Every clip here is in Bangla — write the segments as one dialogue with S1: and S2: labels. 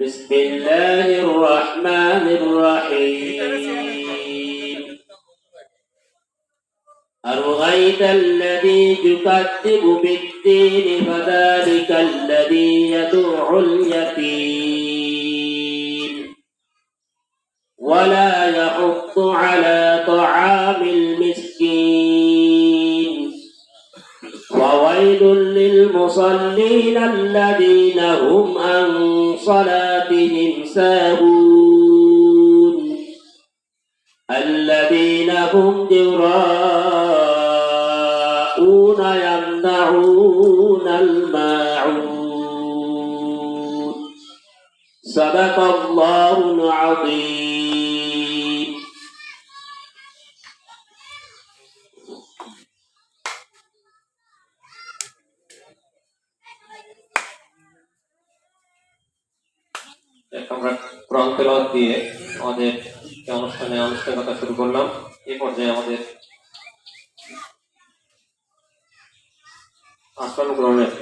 S1: بسم الله الرحمن الرحيم. أرغيت الذي يكذب بالدين فذلك الذي يدع اليتيم. ولا يحض على طعام المسكين وويل للمصلين الذين هم عن صلاتهم ساهون. الذين هم يراءون يمنعون الماعون. صدق الله العظيم.
S2: তেলাওয়াত দিয়ে আমাদের অনুষ্ঠানে আনুষ্ঠানিকতা শুরু করলাম এই পর্যায়ে আমাদের আসন গ্রহণের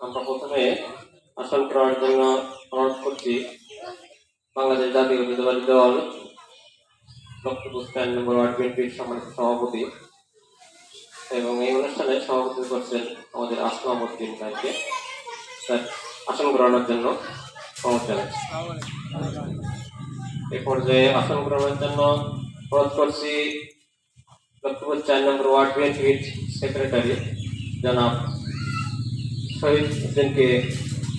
S2: আমরা প্রথমে আসন গ্রহণের জন্য অনুরোধ করছি বাংলাদেশ জাতীয় বিধবাদী দল লক্ষ্মীপুর স্ট্যান্ড নম্বর ওয়ার্ড বিএনপির সম্মানিত সভাপতি এবং এই অনুষ্ঠানে সভাপতি করছেন আমাদের আসমা মদ্দিন ভাইকে আসন গ্রহণের জন্য। এই পর্যায়ে আসন গ্রহণের জন্য করছি চার নম্বর ওয়ার্ড বিএনপির সেক্রেটারি জনাব শহীদ হোসেনকে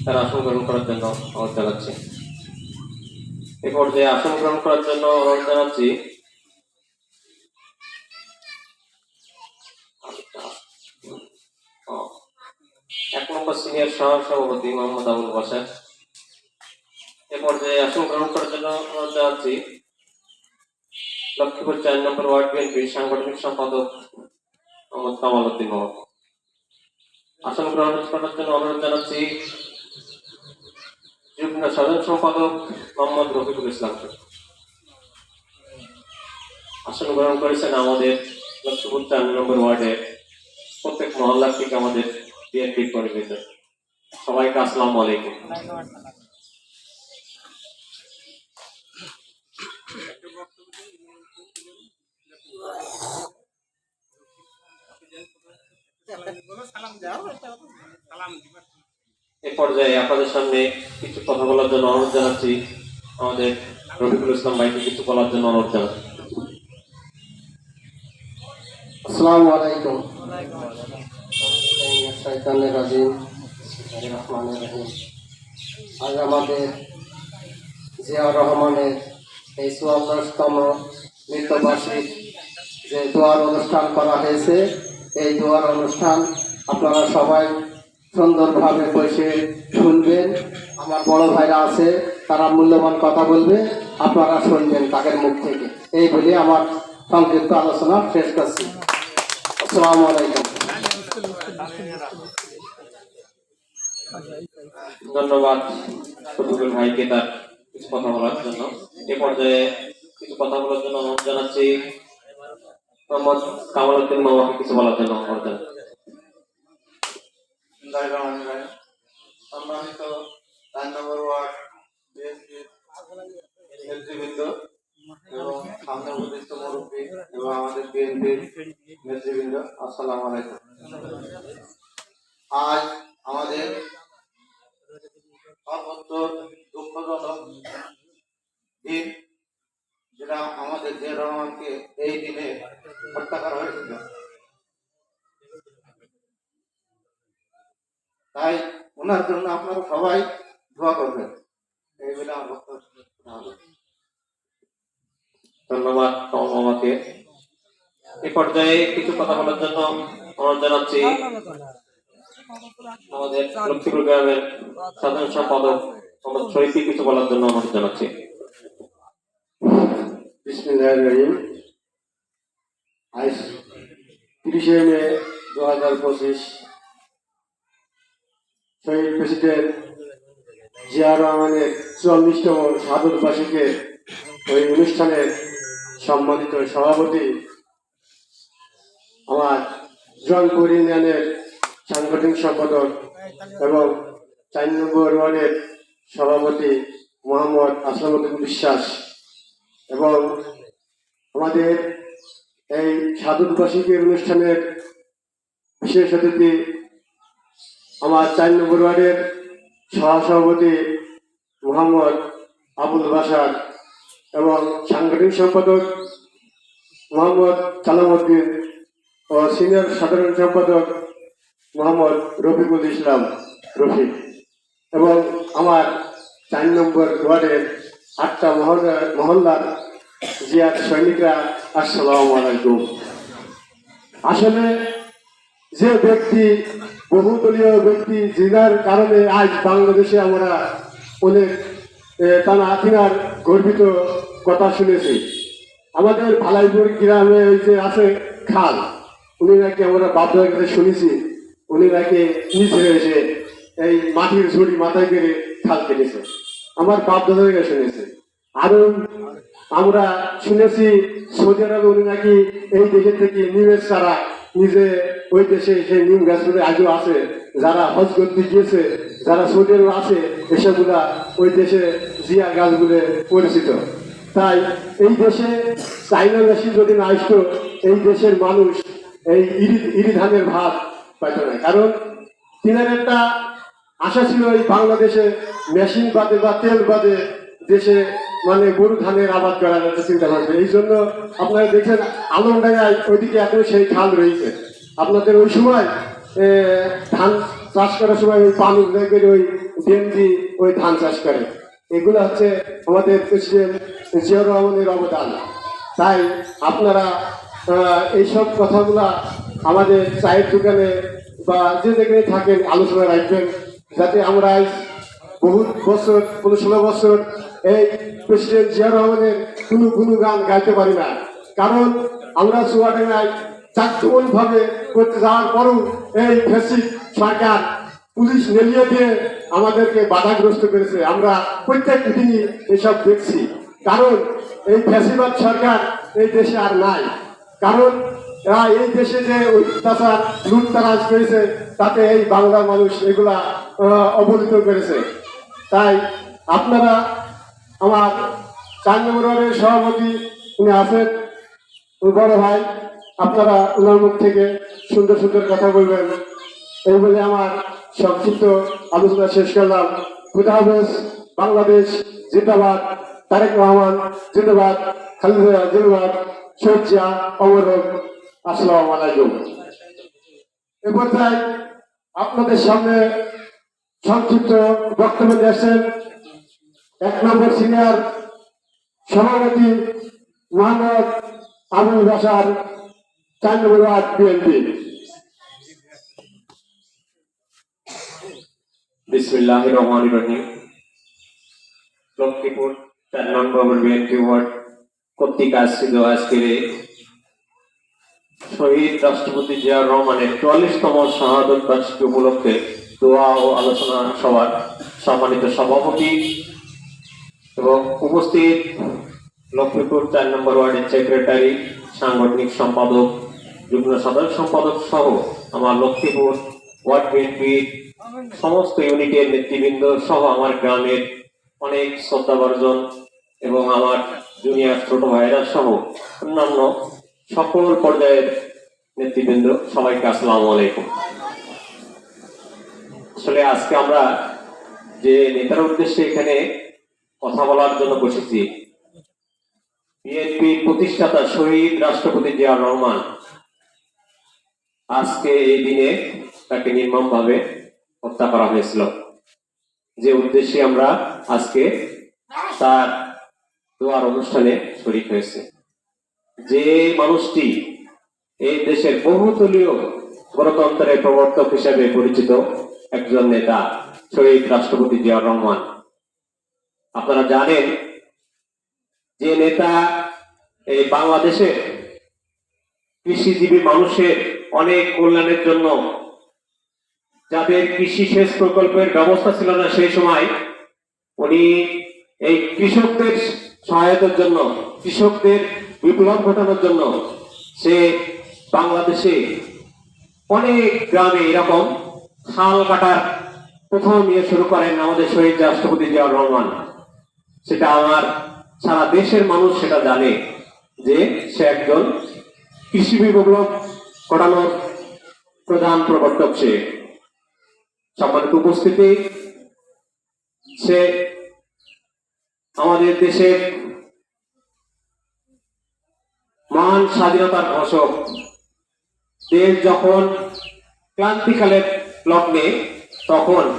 S2: তার আসন গ্রহণ করার জন্য অনুরোধ জানাচ্ছি। এই পর্যায়ে আসন গ্রহণ করার জন্য অনুরোধ জানাচ্ছি এক নম্বর সিনিয়র সহ সভাপতি মোহাম্মদ আবুল বাসার এ পর্যায়ে আসন গ্রহণ করার জন্য অনুরোধ জানাচ্ছি। লক্ষ্মীপুর চার নম্বর ওয়ার্ড বিএনপির সাংগঠনিক সম্পাদক মোহাম্মদ কামাল উদ্দিন আসন গ্রহণ করার জন্য অনুরোধ জানাচ্ছি যুগ্ম সাধারণ সম্পাদক মোহাম্মদ রফিকুল ইসলামকে। আসন গ্রহণ করেছেন আমাদের লক্ষ্মীপুর চার নম্বর ওয়ার্ডের প্রত্যেক মহল্লা থেকে আমাদের বিএনপি পরিবেশ সবাইকে আসসালামু আলাইকুম। এ পর্যায়ে আপনাদের সামনে কিছু কথা বলার জন্য অনুরোধ জানাচ্ছি। আমাদের রফিকুল ইসলাম ভাইকে কিছু বলার জন্য অনুরোধ জানাচ্ছি।
S3: আসসালামু আলাইকুম। শৈতানের রাজিম। রহমানের রহিম। আজ আমাদের জিয়াউর রহমানের এই চুয়াল্লিশতম মৃত্যুবার্ষিক যে দোয়ার অনুষ্ঠান করা হয়েছে, এই দোয়ার অনুষ্ঠান আপনারা সবাই সুন্দরভাবে বসে শুনবেন। আমার বড় ভাইরা আছে, তারা মূল্যবান কথা বলবে, আপনারা শুনবেন তাদের মুখ থেকে। এই বলে আমার সংক্ষিপ্ত আলোচনা শেষ করছি। আসসালামু আলাইকুম।
S2: ধন্যবাদ রফিকুল ভাইকে তার কিছু কথা বলার জন্য। এ পর্যায়ে কিছু কথা বলার জন্য অনুরোধ জানাচ্ছি মোহাম্মদ কামাল উদ্দিন মামাকে কিছু বলার জন্য অনুরোধ
S3: সম্মানিত এবং সামনে এবং আমাদের আজ আমাদের সর্বোচ্চ দুঃখজনক দিন যেটা আমাদের জিয়া রহমানকে এই দিনে হত্যা করা হয়েছিল। তাই ওনার জন্য আপনারা সবাই দোয়া করবেন। এই বলে আমার।
S2: ধন্যবাদ মামাকে এ পর্যায়ে কিছু কথা বলার জন্য অনুরোধ জানাচ্ছি আমাদের লক্ষ্মীপুর গ্রামের সাধারণ সম্পাদক শহীদকে কিছু বলার জন্য অনুরোধ জানাচ্ছি।
S3: বিসমিল্লাহির রহিম। আজ তিরিশে মে দু হাজার পঁচিশ, শহীদ প্রেসিডেন্ট জিয়া রহমানের চুয়াল্লিশতম শাহাদত বার্ষিকের ওই অনুষ্ঠানের সম্মানিত সভাপতি, আমার জনপুর ইউনিয়নের সাংগঠনিক সম্পাদক এবং চার নম্বর ওয়ার্ডের সভাপতি মোহাম্মদ আসলামুদ্দিন বিশ্বাস। এবং আমাদের এই সাধুবার্ষিকীর অনুষ্ঠানের বিশেষ অতিথি আমার চার নম্বর ওয়ার্ডের সহসভাপতি মোহাম্মদ আবুল বাসার এবং সাংগঠনিক সম্পাদক মোহাম্মদ সালামউদ্দিন ও সিনিয়র সাধারণ সম্পাদক মোহাম্মদ রফিকুল ইসলাম রফিক এবং আমার চার নম্বর ওয়ার্ডের আটটা মহল্লা মহল্লার জিয়ার সৈনিকরা, আসসালামু আলাইকুম। আসলে যে ব্যক্তি, বহুদলীয় ব্যক্তি যিনার কারণে আজ বাংলাদেশে আমরা অনেক তানা তিনার গর্বিত কথা শুনেছি। আমাদের ভালাইপুর গ্রামে ওই যে আছে খাল, উনি নাকি আমরা বাপদার কাছে শুনেছি। উনি নাকি নিচে এসে এই মাটির ঝুড়ি মাথায় করে খাল কেটেছে। আমার বাপদাদার কাছে শুনেছি। আরও আমরা শুনেছি সৌদি আরবে উনি নাকি এই দেশের থেকে নিমেষ ছাড়া নিজে ওই দেশে সেই নিম গাছগুলো আজও আছে, যারা হজ করতে গিয়েছে, যারা সৌদি আরবে আছে, এসবগুলা ওই দেশে জিয়া গাছগুলো পরিচিত। তাই এই দেশে চাইনা মেশিন যদি না আসতো, এই দেশের মানুষ এই ইরি ইরি ধানের ভাত পাইত না। কারণ তিনার একটা আশা ছিল এই বাংলাদেশে মেশিন বাদে বা তেল বাদে দেশে মানে গরু ধানের আবাদ করার একটা চিন্তা ভাবনা। এই জন্য আপনারা দেখছেন আলমডাঙ্গায় ওইদিকে এখনও সেই খাল রয়েছে। আপনাদের ওই সময় ধান চাষ করার সময় ওই পানি ওই ডেম ওই ধান চাষ করে। এগুলো হচ্ছে আমাদের প্রেসিডেন্ট জিয়াউর রহমানের অবদান। তাই আপনারা এইসব কথাগুলা আমাদের চায়ের দোকানে বা যে যেখানে থাকেন, আলোচনা রাখবেন। যাতে আমরা বহু বছর ষোলো বছর এই প্রেসিডেন্ট জিয়া রহমানের কোনো কোনো গান গাইতে পারি না। কারণ আমরা চুয়াডাঙ্গায় চাকচমন ভাবে করতে যাওয়ার পরও এই ফেসিক সরকার পুলিশ নেলিয়ে দিয়ে আমাদেরকে বাধাগ্রস্ত করেছে। আমরা প্রত্যেক দিনই এসব দেখছি। কারণ এই ফ্যাসিবাদ সরকার এই দেশে আর নাই। কারণ এরা এই দেশে যে অত্যাচার, লুটতারাজ করেছে, তাতে এই বাংলার মানুষ এগুলা অবহিত করেছে। তাই আপনারা আমার চার নম্বর সভাপতি উনি আছেন। বড় ভাই, আপনারা ওনার মুখ থেকে সুন্দর সুন্দর কথা বলবেন। এই বলে আমার সংক্ষিপ্ত আলোচনা শেষ করলাম। খুদা হাফেজ, বাংলাদেশ জিন্দাবাদ, তারেক রহমান জিন্দাবাদ, খালিদা জিন্দাবাদ সজ্জা অমর আসসালামু আলাইকুম। এ পর্যায়ে আপনাদের সামনে সংক্ষিপ্ত বক্তব্য দিয়েছেন এক নম্বর সিনিয়র সভাপতি মোহাম্মদ আবুল বাসার চার বিএনপি।
S2: বিসমিল্লাহ রহমান রহিম। লক্ষ্মীপুর, চার নম্বর বিএনপি ওয়ার্ড, কর্তৃক আয়োজিত আজকের শহীদ রাষ্ট্রপতি জিয়াউর রহমানের চুয়াল্লিশতম শাহাদত বার্ষিকী উপলক্ষে দোয়া ও আলোচনা সভার সম্মানিত সভাপতি এবং উপস্থিত লক্ষ্মীপুর চার নম্বর ওয়ার্ডের সেক্রেটারি সাংগঠনিক সম্পাদক, যুগ্ম সাধারণ সম্পাদক সহ আমার লক্ষ্মীপুর ওয়ার্ড বিএনপির সমস্ত ইউনিটের নেতৃবৃন্দ সহ আমার গ্রামের অনেক শ্রদ্ধাবর্জন এবং আমার জুনিয়র ছোট ভাইরা সহ অন্যান্য সকল পর্যায়ের নেতৃবৃন্দ, সবাইকে আসসালামু আলাইকুম। আসলে আজকে আমরা যে নেতার উদ্দেশ্যে এখানে কথা বলার জন্য বসেছি। বিএনপির প্রতিষ্ঠাতা শহীদ রাষ্ট্রপতি জিয়াউর রহমান আজকে এই দিনে তাকে নির্মমভাবে হত্যা করা হয়েছিল। যে উদ্দেশ্যে আমরা আজকে তার দোয়ার অনুষ্ঠানে শরিক হয়েছে। যে মানুষটি এই দেশের বহুতলীয় গণতন্ত্রের প্রবর্তক হিসেবে পরিচিত একজন নেতা, শহীদ রাষ্ট্রপতি জিয়াউর রহমান। আপনারা জানেন যে নেতা এই বাংলাদেশের কৃষিজীবী মানুষের অনেক কল্যাণের জন্য যাদের কৃষি সেচ প্রকল্পের ব্যবস্থা ছিল না সেই সময়, উনি এই কৃষকদের সহায়তার জন্য, কৃষকদের বিপ্লব ঘটানোর জন্য সে বাংলাদেশে অনেক গ্রামে এরকম খাল কাটার প্রথম নিয়ে শুরু করেন আমাদের শহীদ রাষ্ট্রপতি জিয়াউর রহমান। সেটা আমার সারা দেশের মানুষ সেটা জানে যে সে একজন কৃষি বিপ্লব ঘটানোর প্রধান প্রবর্তক সে। সম্মানিত উপস্থিতি, সে আমাদের দেশের মহান স্বাধীনতার ঘোষক। দেশ যখন ক্লান্তিকালের লগ্নে, তখন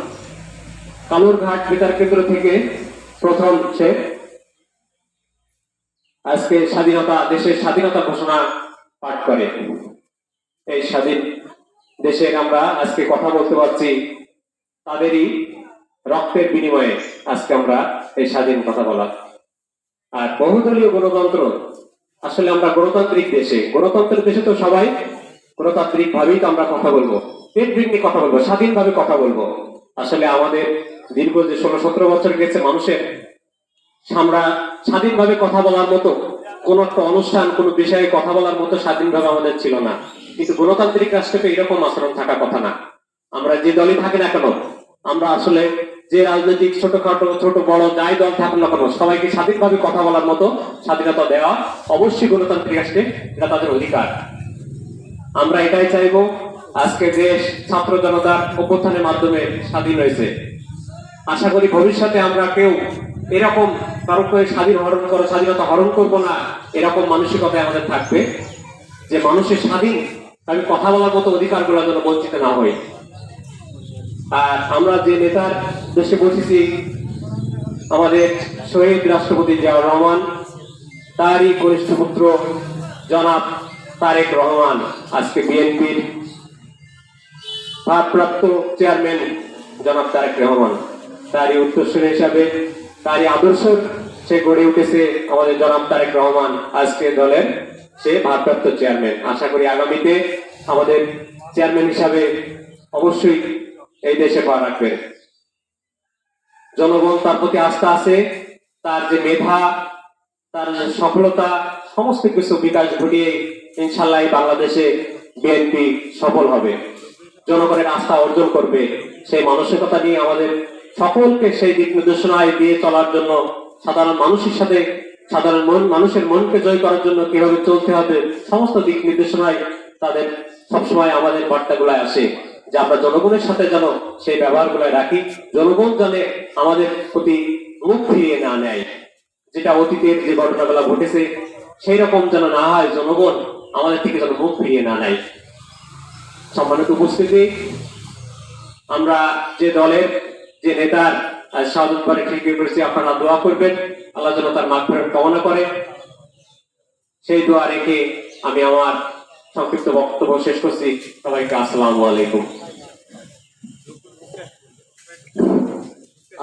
S2: কালুরঘাট বেতার কেন্দ্র থেকে প্রথম সে। আজকে স্বাধীনতা, দেশের স্বাধীনতা ঘোষণা পাঠ করে। এই স্বাধীন দেশের আমরা আজকে কথা বলতে পারছি তাদেরই রক্তের বিনিময়ে আজকে আমরা এই স্বাধীন কথা বলা। আর বহুদলীয় গণতন্ত্র, আসলে আমরা গণতান্ত্রিক দেশে, গণতন্ত্রের দেশে তো সবাই গণতান্ত্রিক ভাবেই তো আমরা কথা বলব। নিয়ে কথা বলব, স্বাধীনভাবে কথা বলব। আসলে আমাদের দীর্ঘ যে ষোলো সতেরো বছর গেছে মানুষের, আমরা স্বাধীনভাবে কথা বলার মতো কোন একটা অনুষ্ঠান, কোন বিষয়ে কথা বলার মতো স্বাধীনভাবে আমাদের ছিল না। কিন্তু গণতান্ত্রিক রাষ্ট্রে এরকম আচরণ থাকার কথা না। আমরা যে দলই থাকি না কেন, আমরা আসলে যে রাজনৈতিক ছোটখাটো, ছোট, বড় যাই দল থাকুক না কেন, সবাইকে স্বাধীনভাবে কথা বলার মতো স্বাধীনতা দেওয়া অবশ্যই গণতান্ত্রিক রাষ্ট্রে এটা তাদের অধিকার। আমরা এটাই চাইব আজকে দেশ ছাত্র জনতার অভ্যুত্থানের মাধ্যমে স্বাধীন হয়েছে। আশা করি ভবিষ্যতে আমরা কেউ এরকম কারও স্বাধীন হরণ করো, স্বাধীনতা হরণ করব না, এরকম মানসিকতায় আমাদের থাকবে। যে মানুষের স্বাধীন আমি কথা বলার মতো অধিকারগুলো জন্য বঞ্চিত না হই আর আমরা যে নেতার দেশে বসেছি, আমাদের শহীদ রাষ্ট্রপতি জিয়াউর রহমান, তারই কনিষ্ঠ পুত্র জনাব তারেক রহমান, আজকে বিএনপির ভারপ্রাপ্ত চেয়ারম্যান জনাব তারেক রহমান। তারই উত্তরসূরি হিসাবে, তারই আদর্শ সে গড়ে উঠেছে আমাদের জনাব তারেক রহমান আজকে দলের সে ভারপ্রাপ্ত চেয়ারম্যান। আশা করি আগামীতে আমাদের চেয়ারম্যান হিসাবে অবশ্যই এই দেশে পা রাখবেন জনগণ তার প্রতি আস্থা আছে, তার যে মেধা, তার সফলতা, সমস্ত কিছু বিকাশ ঘটিয়ে ইনশাল্লাহ বাংলাদেশে বিএনপি সফল হবে। জনগণের আস্থা অর্জন করবে। সেই মানসিকতা নিয়ে আমাদের সকলকে সেই দিক নির্দেশনায় দিয়ে চলার জন্য সাধারণ মানুষের সাথে, সাধারণ মন, মানুষের মনকে জয় করার জন্য কীভাবে চলতে হবে, সমস্ত দিক নির্দেশনায় তাদের সবসময় আমাদের বার্তাগুলায় আসে। যে আমরা জনগণের সাথে যেন সেই ব্যবহারগুলো রাখি, জনগণ যেন আমাদের প্রতি মুখ ফিরিয়ে না নেয়। যেটা অতীতের যে ঘটনাগুলো ঘটেছে সেই রকম যেন না হয়, জনগণ আমাদের থেকে যেন মুখ ফিরিয়ে না নেয়। সম্মানিত উপস্থিতি। আমরা যে দলের যে নেতার শাহাদত করে ঠিক করেছি আপনারা দোয়া করবেন। আল্লাহ যেন তার মাঠ কামনা করে। সেই দোয়া রেখে আমি আমার সংক্ষিপ্ত বক্তব্য শেষ করছি। সবাইকে আসসালামু আলাইকুম।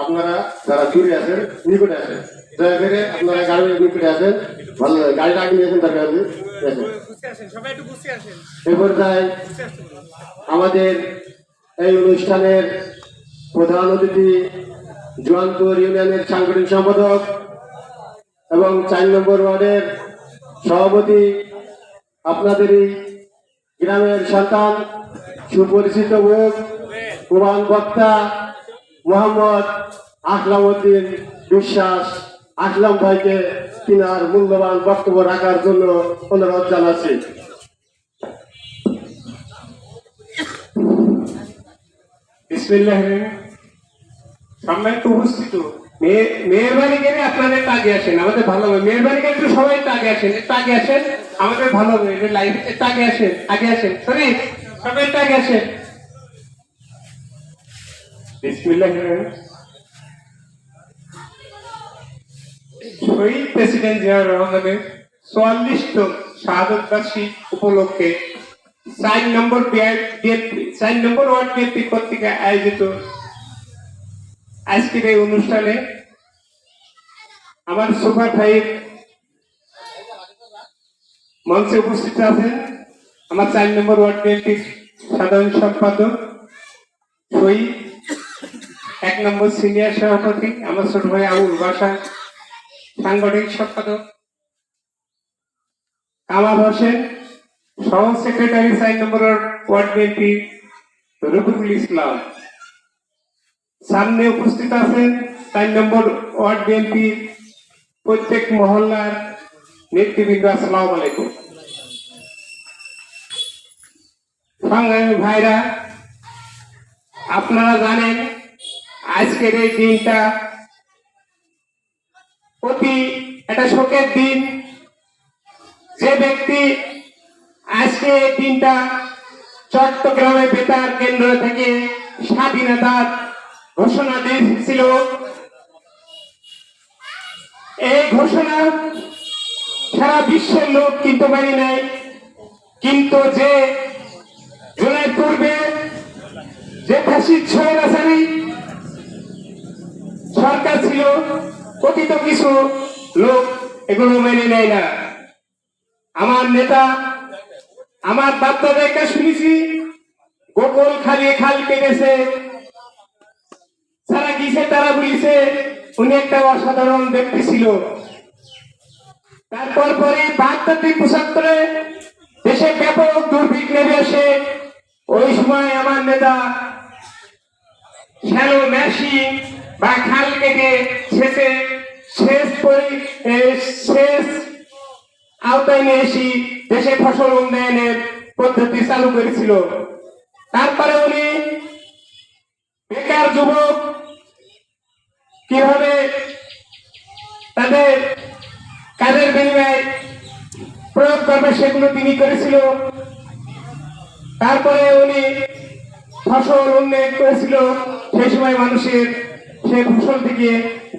S3: আপনারা যারা দূরে আছেন, নিকটে আছেন, দয়া করে আপনারা গাড়ির নিকটে আছেন, ভালো গাড়িটা আগে নিয়েছেন তার কাছে এ পর্যায়ে আমাদের এই অনুষ্ঠানের প্রধান অতিথি জোয়ানপুর ইউনিয়নের সাংগঠনিক সম্পাদক এবং চার নম্বর ওয়ার্ডের সভাপতি আপনাদেরই গ্রামের সন্তান সুপরিচিত মুখ প্রধান বক্তা মোহাম্মদ আসলাম উদ্দিন বিশ্বাস আসলাম ভাইকে তিনার মূল্যবান বক্তব্য রাখার জন্য অনুরোধ জানাচ্ছি।
S2: সম্মানিত উপস্থিত। মেয়ে- মেহেরবানি করে আপনারা একটু আগে আসেন, আমাদের ভালো হবে। মেহেরবানি করে একটু সবাই আগে আসেন একটু আসেন, আমাদের ভালো হবে একটু আগে আসেন আগে আসেন। শরীফ সবাই আগে আসেন। বিসমিল্লাহ শহীদ প্রেসিডেন্ট রহমানের চুয়াল্লিশতম উপলক্ষে নম্বর নম্বর বিএনপি আয়োজিত আজকের এই অনুষ্ঠানে আমার সুপার মঞ্চে উপস্থিত আছেন। আমার চার নম্বর ওয়ার্ড বিএনপির সাধারণ সম্পাদক, শহীদ, এক নম্বর সিনিয়র সভাপতি, আমার ছোট ভাই আবুল বাসা সাংগঠনিক সম্পাদক। কামাল হোসেন, সহ সেক্রেটারি চার নম্বর ওয়ার্ড বিএনপি রফিকুল ইসলাম।
S4: সামনে উপস্থিত আছেন চার নম্বর ওয়ার্ড বিএনপির প্রত্যেক মহল্লার নেতৃবৃন্দ, আসসালামু আলাইকুম। সংগ্রামী ভাইরা, আপনারা জানেন আজকের এই দিনটা অতি একটা শোকের দিন যে ব্যক্তি আজকে এই দিনটা চট্টগ্রামে বেতার কেন্দ্র থেকে স্বাধীনতার ঘোষণা দিয়েছিল। এই ঘোষণা সারা বিশ্বের লোক কিন্তু মানি নাই কিন্তু যে জুলাই পূর্বে যে ফাঁসির ছয় সরকার ছিল কথিত কিছু লোক এগুলো মেনে নেয় না। আমার নেতা, আমার বাচ্চাদেরকে শুনেছি গোকুল খালিয়ে খাল কেটেছে। যারা গিয়েছে তারা বলিছে উনি একটা অসাধারণ ব্যক্তি ছিল। তারপর পরে বাহাত্তর থেকে পঁচাত্তরে দেশে ব্যাপক দুর্ভিক্ষ নেমে আসে। ওই সময় আমার নেতা শ্যালো মেশিন বা খাল কেটে শেষে শেষ পরি শেষ আওতায় নিয়ে এসে দেশে ফসল উন্নয়নের পদ্ধতি চালু করেছিল। তারপরে উনি বেকার যুবক কীভাবে তাদের কাজের বিনিময়ে প্রয়োগ করবে সেগুলো তিনি করেছিল। তারপরে উনি ফসল উন্নয়ন করেছিল। সেই সময় মানুষের সেই ফসল থেকে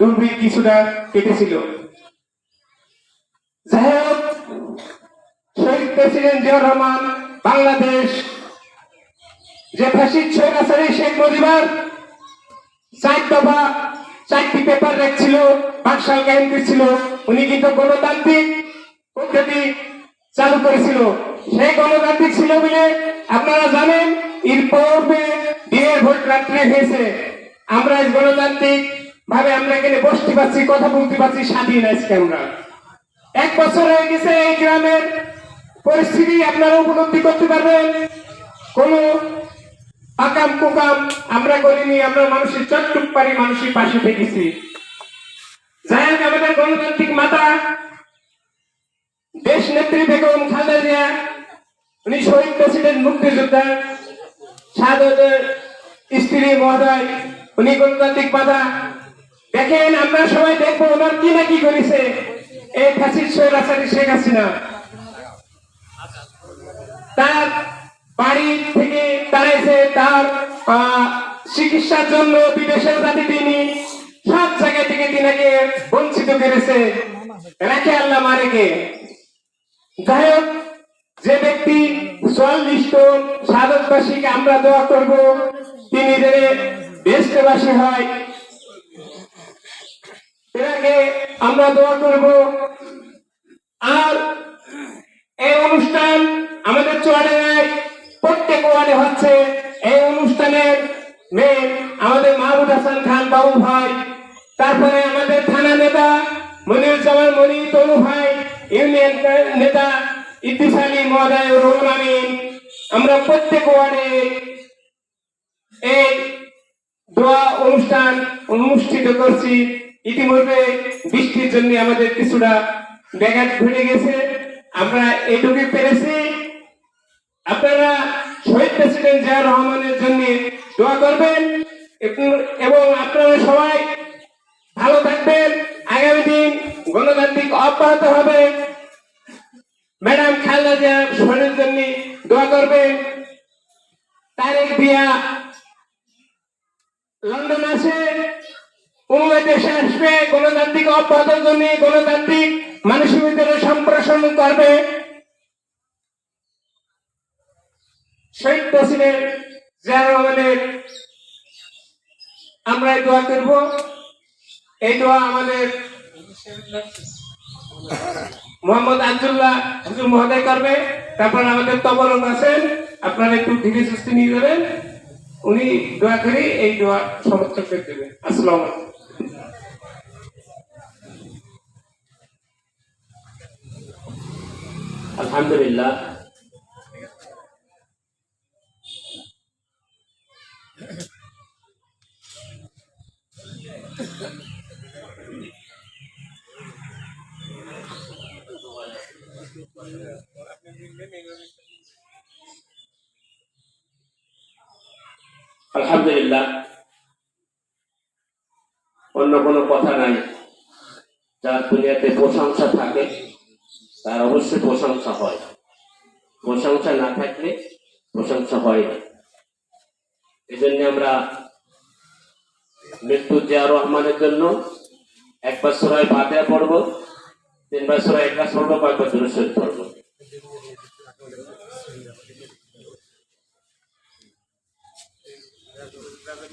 S4: দুর্ভিক্ষ কিছুটা কেটেছিল। যাই হোক শহীদ প্রেসিডেন্ট জিয়াউর রহমান বাংলাদেশ, যে ফাঁসির ছয় আছে শেখ মুজিবার চার দফা, চারটি পেপার রাখছিল পাঠশাল কায়েম ছিল, উনি কিন্তু গণতান্ত্রিক পদ্ধতি চালু করেছিল। সেই গণতান্ত্রিক ছিল বলে আপনারা জানেন, এর পূর্বে দিনের ভোট রাত্রে হয়েছে। আমরা গণতান্ত্রিক ভাবে আমরা এখানে বসতে পারছি, কথা বলতে পারছি, স্বাধীন আজকে আমরা। এক বছর হয়ে গেছে এই গ্রামের পরিস্থিতি, আপনারা উপলব্ধি করতে পারবেন। কোনো আকাম কুকাম আমরা করিনি, আমরা মানুষের চট্টুক পারি মানুষের পাশে থেকেছি। যাই হোক, আমাদের গণতান্ত্রিক মাতা, দেশ নেত্রী বেগম খালেদা জিয়া, উনি শহীদ প্রেসিডেন্ট মুক্তিযোদ্ধা শাহাদের স্ত্রী মহোদয় উনি গণতান্ত্রিক মাতা দেখেন, আমরা সবাই দেখব ওনার কি না কি করেছে। এই ফাঁসির সৈরাচারী শেখ হাসিনা। তার বাড়ি থেকে তাড়াইছে তার চিকিৎসার জন্য বিদেশের জাতি তিনি সব জায়গা থেকে তিনাকে বঞ্চিত করেছে। রাখে আল্লাহ মারেকে যাই হোক, যে ব্যক্তি চল্লিশ টন সাধকবাসীকে আমরা দোয়া করব, তিনি দেশবাসী হয়। এনাকে আমরা দোয়া করব। আর এই অনুষ্ঠান আমাদের চুয়াডাঙ্গায় প্রত্যেক ওয়ার্ডে হচ্ছে এই অনুষ্ঠানের মেন আমাদের মাহমুদ হাসান খান বাবু ভাই, তারপরে আমাদের থানা নেতা মনিরুজ্জামান মনি তনু ভাই, ইউনিয়ন নেতা আলী মহোদয় রুহুল আমিন আমরা প্রত্যেক ওয়ার্ডে এই দোয়া অনুষ্ঠান অনুষ্ঠিত করছি। ইতিমধ্যে বৃষ্টির জন্য আমাদের কিছুটা ব্যাঘাত ঘটে গেছে। আমরা এটুকু পেরেছি। আপনারা শহীদ প্রেসিডেন্ট জিয়া রহমানের জন্য দোয়া করবেন এবং- আপনারা সবাই ভালো থাকবেন। আগামী দিন গণতান্ত্রিক অব্যাহত হবে। ম্যাডাম খালেদা জিয়া শহরের জন্য দোয়া করবেন। তারেক দিয়া লন্ডন আছে দেশে আসবে, গণতান্ত্রিক অব্যাহতের জন্য গণতান্ত্রিক মানুষের ভিতরে সম্প্রসারণ করবে। শহীদ প্রেসিডেন্ট জিয়া আমরা এই দোয়া করব। এই দোয়া আমাদের মোহাম্মদ আব্দুল্লাহ হুজুর মহোদয় করবে। তারপর আমাদের তবলক আছেন, আপনারা একটু ধীরে সুস্থে নিয়ে যাবেন। উনি দোয়া করে এই দোয়া সমর্থন করে দেবেন আসসালামু
S1: আলহামদুলিল্লাহ। আলহামদুলিল্লাহ। অন্য কোনো কথা নাই। যার দুনিয়াতে প্রশংসা থাকে, তার অবশ্যই প্রশংসা হয়। প্রশংসা না থাকলে প্রশংসা হয় না। এই জন্য আমরা মৃত্যু জিয়া রহমানের জন্য একবার সুরায় ফাতেহা পড়ব, তিনবার সুরায় একাশ পড়ব, কয়েকবার দুরুশরীফ পড়ব। হ্যাঁ,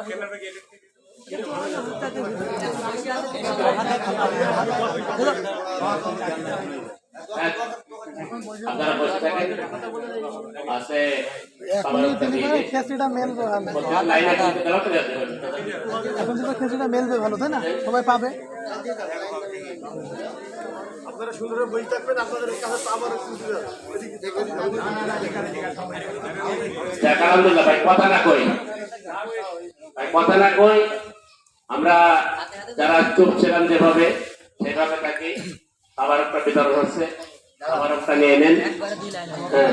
S1: আপনারা
S5: খেসিটা মেলবে ভালো
S1: লাইনে কিন্তু দাঁড়াতে যাচ্ছে
S5: এখন তো খেসিটা মেলবে ভালো তাই না? সবাই পাবে।
S1: যাক আলহামদুলিল্লাহ ভাই কথা না কই। ভাই কথা না কই আমরা যারা চুপ ছিলাম যেভাবে সেভাবে থাকি। আবার একটা বিতরণ হচ্ছে। আবার একটা নিয়ে নেন। হ্যাঁ।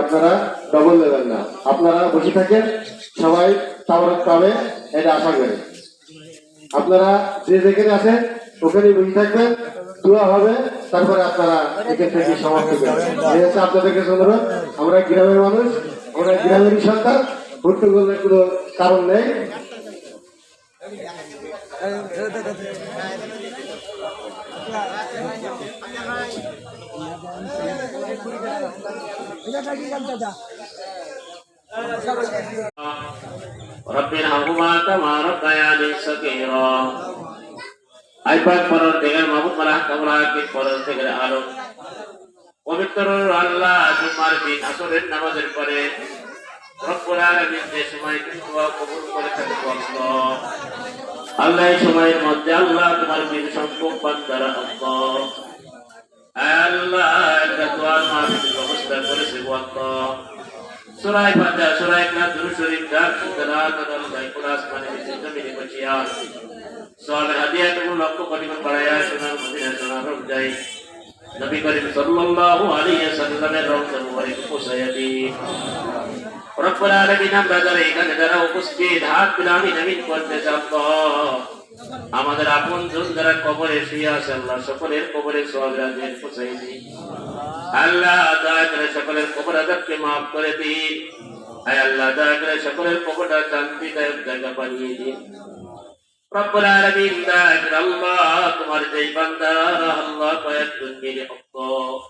S6: আপনারা ডবল দেবেন না। আপনারা বসে থাকেন সবাই তাবারক পাবে এটা আশা করি। আপনারা যে যেখানে আছেন ওখানেই বসে থাকবেন দোয়া হবে তারপরে আপনারা এখান থেকে সমাপ্ত করবেন। আপনাদের কাছে অনুরোধ আমরা গ্রামের মানুষ আমরা গ্রামেরই সন্তান হট্টগোলের কোনো কারণ নেই
S1: رب ارحمهما كما ربياني صغيرا আই পাক পরর দিগের মাহবুব মালাহ কামরা কি পরর দিগের আলো পবিত্র আল্লাহ জুমার দিন আসরের নামাজের পরে রব্বুল আলামিন যে সময় দোয়া কবুল করে থাকেন আল্লাহ। আল্লাহ এই সময়ের মধ্যে আল্লাহ তোমার বীর সম্পর্ক বান্দারা আল্লাহ আল্লাহ, একটা দোয়ার মাহফিল ব্যবস্থা করেছে আল্লাহ সুরাই ফাতিহা সুরাই ইখলাস দুরূদ শরীফ ডাক সুতরাং তদল গাই কুরাস মানে বিচিত্র মিলে যাই নবী করিম সাল্লাল্লাহু আলাইহি ওয়াসাল্লামের রওজা মুবারক পৌঁছায়া দিন রব্বুল আলামিন আমরা যারা এখানে যারা উপস্থিত, হাত বিলামি নবীন করতে যাব আমাদের আপন জন যারা কবরে শুয়ে আছে, আল্লাহ সকলের কবরে সোয়াবের পৌঁছাই দিন। আল্লাহ দয়া করে সকলের কবর আজাবকে মাফ করে দিন। আল্লাহ সকলের কবরটা শান্তিদায়ক জায়গা বানিয়ে দিন। রব্বুল আলামিন করে আল্লাহ, তোমার যেই বান্দা, আল্লাহ কয়েকজন মিলে হক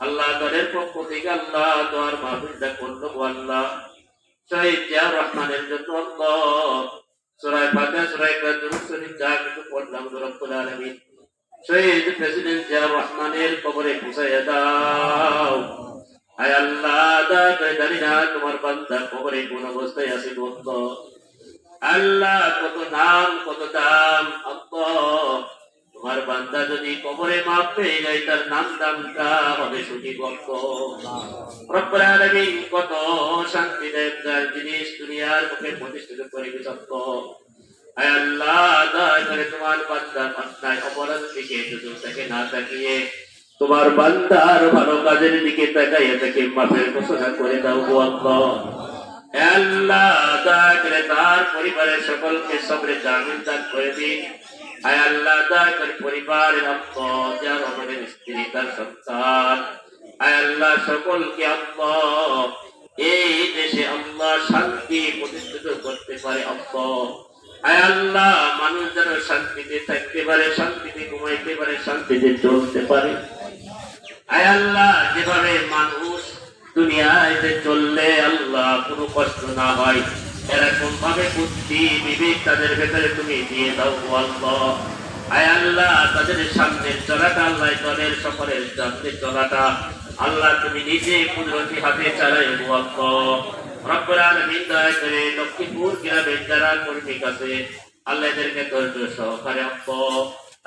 S1: আল্লাহ দলের পক্ষ থেকে আল্লাহ তোমার মাহফিলটা করল আল্লাহ। শহীদ জিয়া রহমানের জন্য আল্লাহ। সুরায় ফাতিহা, সুরায় কাদুর শরীফ যা কিছু পড়লাম রব্বুল আলামিন। শহীদ প্রেসিডেন্ট জিয়া রহমানের কবরে পৌঁছাইয়া দাও। আয় আল্লাহ করে জানি না তোমার বান্দা কবরে কোন অবস্থায় আছে বন্ধ আল্লাহ, কত নাম কত দাম তোমার বান্দা যদি কবরে মাপ পেয়ে যায়, তার নাম দামটা হবে অর্থ রব্বুল কত শান্তি দেবদার জিনিস দুনিয়ার মুখে প্রতিষ্ঠিত করে আয় আল্লাহ, দয়া করে তোমার বান্দার অন্যায় অপরাধ দিকে শুধু তাকে না তাকিয়ে। তোমার বান্দার ভালো কাজের দিকে তাকাইয়ে তাকে মাফের ঘোষণা করে দাও আল্লাহ। পরিবারের সকলকে সবরে জামিন দান করে দিন। আয় আল্লাহ, দয়া করে স্ত্রী, তার সন্তান। আয় আল্লাহ, সকলকে আল্লাহ এই দেশে আল্লাহ শান্তি প্রতিষ্ঠিত করতে পারে আল্লাহ আয় আল্লাহ, মানুষ যেন শান্তিতে থাকতে পারে, শান্তিতে ঘুমাইতে পারে, শান্তিতে চলতে পারে। আয় আল্লাহ, যেভাবে মানুষ দুনিয়ায় যে চললে আল্লাহ কোনো কষ্ট না হয়। এরকম ভাবে বুদ্ধি, বিবেক তাদের ভেতরে তুমি দিয়ে দাও আল্লাহ। আয় আল্লাহ, তাদের সামনে চলাটা আল্লাহ তাদের সকলের সামনে চলাটা। আল্লাহ তুমি নিজে কুদরতি হাতে চালাই মুয়াক্ক রব্বুল আলামিন করে লক্ষ্মীপুর গ্রামের যারা কর্মী কাছে আল্লাহ এদেরকে ধৈর্য সহকারে অক্ক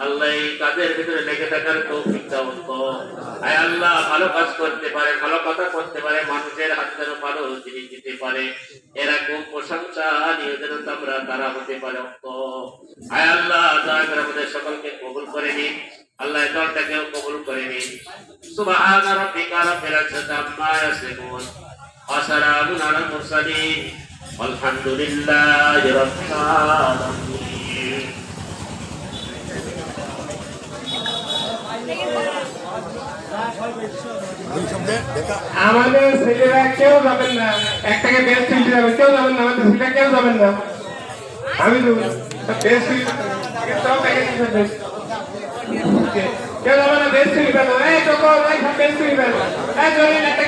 S1: আল্লাহ এই কাজের ভিতরে লেগে থাকার তৌফিক দাও আয় আল্লাহ, ভালো কাজ করতে পারে, ভালো কথা করতে পারে, মানুষের হাত যেন ভালো জিনিস দিতে পারে। এরকম প্রশংসা নিয়োজন আমরা তারা হতে পারে আয় আল্লাহ, দয়া করে আমাদের সকলকে কবুল করে নিন। আল্লাহ দলটাকেও কবুল করে নিন। সুবহান রাব্বিকা রাব্বিল ইজ্জাতি আম্মা ইয়াসিফুন ওয়া সালামুন আলাল মুরসালিন। আলহামদুলিল্লাহি রাব্বিল আলামিন।
S4: আমাদের ছেলেরা কেউ যাবেন না। একটাকে বেস্ট ফিল্ডে যাবেন, কেউ যাবেন না। আমাদের ছেলেরা কেউ যাবেন না। আমি তো প্যাকেজ কেউ যাবে না এই তো কল এই বেস্ট ফিল্ড এই জরিন একটা